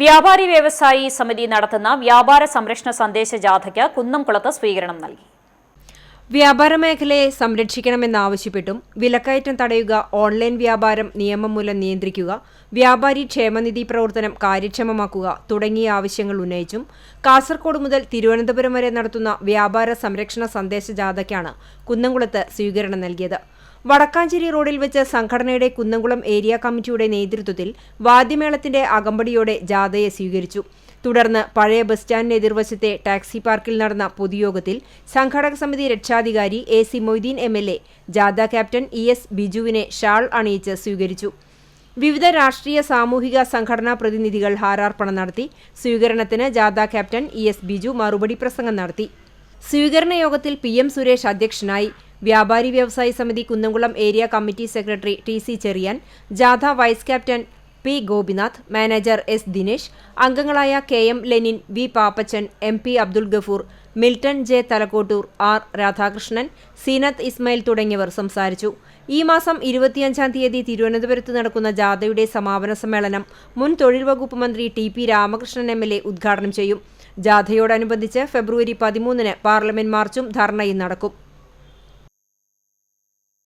വ്യാപാരി വ്യവസായി സമിതി നടത്തുന്ന വ്യാപാര സംരക്ഷണ സന്ദേശ ജാഥയ്ക്ക് കുന്നംകുളത്ത് സ്വീകരണം നൽകി. വ്യാപാര മേഖലയെ സംരക്ഷിക്കണമെന്നാവശ്യപ്പെട്ടും വിലക്കയറ്റം തടയുക ഓൺലൈൻ വ്യാപാരം നിയമം മൂലം നിയന്ത്രിക്കുക വ്യാപാരി ക്ഷേമനിധി പ്രവർത്തനം കാര്യക്ഷമമാക്കുക തുടങ്ങിയ ആവശ്യങ്ങൾ ഉന്നയിച്ചും കാസർകോട് മുതൽ തിരുവനന്തപുരം വരെ നടത്തുന്ന വ്യാപാര സംരക്ഷണ സന്ദേശ ജാഥയ്ക്കാണ് കുന്നംകുളത്ത് സ്വീകരണം നൽകിയത്. വടക്കാഞ്ചേരി റോഡിൽ വെച്ച് സംഘടനയുടെ കുന്നംകുളം ഏരിയ കമ്മിറ്റിയുടെ നേതൃത്വത്തിൽ വാദ്യമേളത്തിന്റെ അകമ്പടിയോടെ ജാഥയെ സ്വീകരിച്ചു. തുടർന്ന് പഴയ ബസ് സ്റ്റാൻഡിന് എതിർവശത്തെ ടാക്സി പാർക്കിൽ നടന്ന പൊതുയോഗത്തിൽ സംഘാടക സമിതി രക്ഷാധികാരി A C Moideen M L A ജാഥ ക്യാപ്റ്റൻ ഇ എസ് ബിജുവിനെ ഷാൾ അണിയിച്ച് സ്വീകരിച്ചു. വിവിധ രാഷ്ട്രീയ സാമൂഹിക സംഘടനാ പ്രതിനിധികൾ ഹാരാർപ്പണം നടത്തി. സ്വീകരണത്തിന് ജാഥ ക്യാപ്റ്റൻ ഇ എസ് ബിജു മറുപടി പ്രസംഗം നടത്തി. സ്വീകരണ യോഗത്തിൽ പി എം സുരേഷ് അധ്യക്ഷനായി. വ്യാപാരി വ്യവസായി സമിതി Kunnamkulam area committee secretary T C Cheriyan ജാഥ vice captain P Gopinath manager S Dinesh അംഗങ്ങളായ K M Lenin V Pappachan M P Abdul Gafoor Milton J Thalakkottoor R Radhakrishnan Seenath Ismail തുടങ്ങിയവർ സംസാരിച്ചു. ഈ മാസം ഇരുപത്തിയഞ്ചാം തീയതി തിരുവനന്തപുരത്ത് നടക്കുന്ന ജാഥയുടെ സമാപന സമ്മേളനം മുൻ തൊഴിൽ വകുപ്പ് മന്ത്രി T P Ramakrishnan M L A ഉദ്ഘാടനം ചെയ്യും. ജാഥയോടനുബന്ധിച്ച് ഫെബ്രുവരി പതിമൂന്നിന് പാർലമെന്റ് മാർച്ചും ധർണയും നടക്കും.